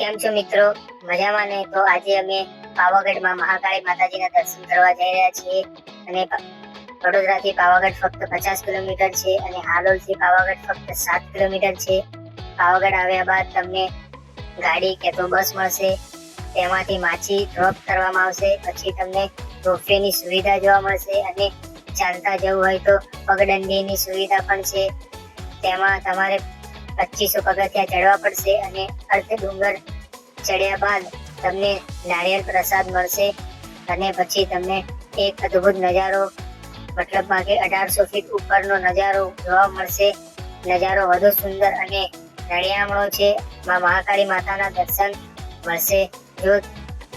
કેમ છો મિત્રો? મજામાં ને? તો આજે અમે પાવાગઢમાં મહાકાળી માતાજીના દર્શન કરવા જઈ રહ્યા છીએ. અને વડોદરાથી પાવાગઢ ફક્ત પચાસ કિલોમીટર છે અને હાલોલથી પાવાગઢ ફક્ત સાત કિલોમીટર છે. પાવાગઢ આવ્યા બાદ તમને ગાડી કે તો બસ મળશે, તેમાંથી માછી ડ્રોપ કરવામાં આવશે, પછી તમને રોપવેની સુવિધા જોવા મળશે અને ચાલતા જવું હોય તો પગદંડીની સુવિધા પણ છે. તેમાં તમારે પચીસો પગથિયા ચડવા પડશે અને અર્ધ ડુંગર ચડ્યા બાદ તમને નારિયેળ પ્રસાદ મળશે અને પછી તમને એક અદ્ભુત નજારો મતલબમાં કે અઢારસો ફીટ ઉપરનો નજારો જોવા મળશે. નજારો વધુ સુંદર અને નળિયામણો છે. માં મહાકાળી માતાના દર્શન મળશે. જો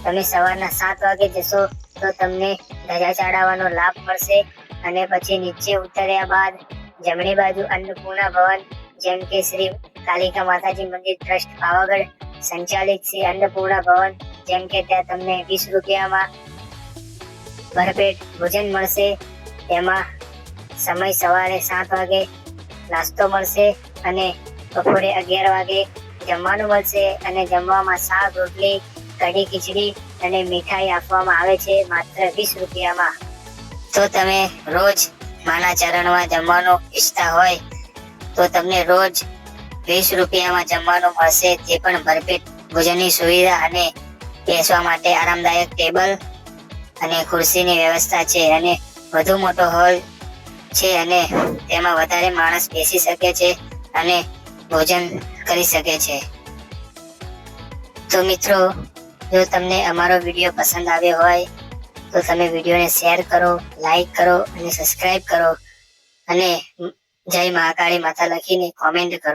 તમે સવારના સાત વાગે જશો, તો તમને ધજા ચડાવવાનો લાભ મળશે. અને પછી નીચે ઉતર્યા બાદ જમણી બાજુ અન્નપૂર્ણા ભવન જેમ કે શ્રી કાલિકા માતાજી મંદિર ટ્રસ્ટ પાવાગઢ સંચાલિત શ્રી અન્નપૂર્ણા ભવન જેમ કે ત્યાં તમને વીસ રૂપિયામાં ભરપેટ ભોજન મળશે. તેમાં સમય સવારે સાત વાગે નાસ્તો મળશે અને બપોરે અગિયાર વાગે જમવાનું મળશે અને જમવામાં શાક, રોટલી, કઢી, ખીચડી અને મીઠાઈ આપવામાં આવે છે માત્ર વીસ રૂપિયામાં. તો તમે રોજ માના ચરણમાં જમવાનું ઈચ્છતા હોય તો તમને રોજ વીસ રૂપિયામાં જમવાનું મળશે તે પણ ભરપેટ ભોજનની સુવિધા અને બેસવા માટે આરામદાયક ટેબલ અને ખુરશીની વ્યવસ્થા છે અને વધુ મોટો હોલ છે અને તેમાં વધારે માણસ બેસી શકે છે અને ભોજન કરી શકે છે. તો મિત્રો, જો તમને અમારો વીડિયો પસંદ આવ્યો હોય, તો તમે વિડીયોને શેર કરો, લાઈક કરો અને સબસ્ક્રાઇબ કરો અને જય મહાકાળી માતા લખીને કોમેન્ટ કરો.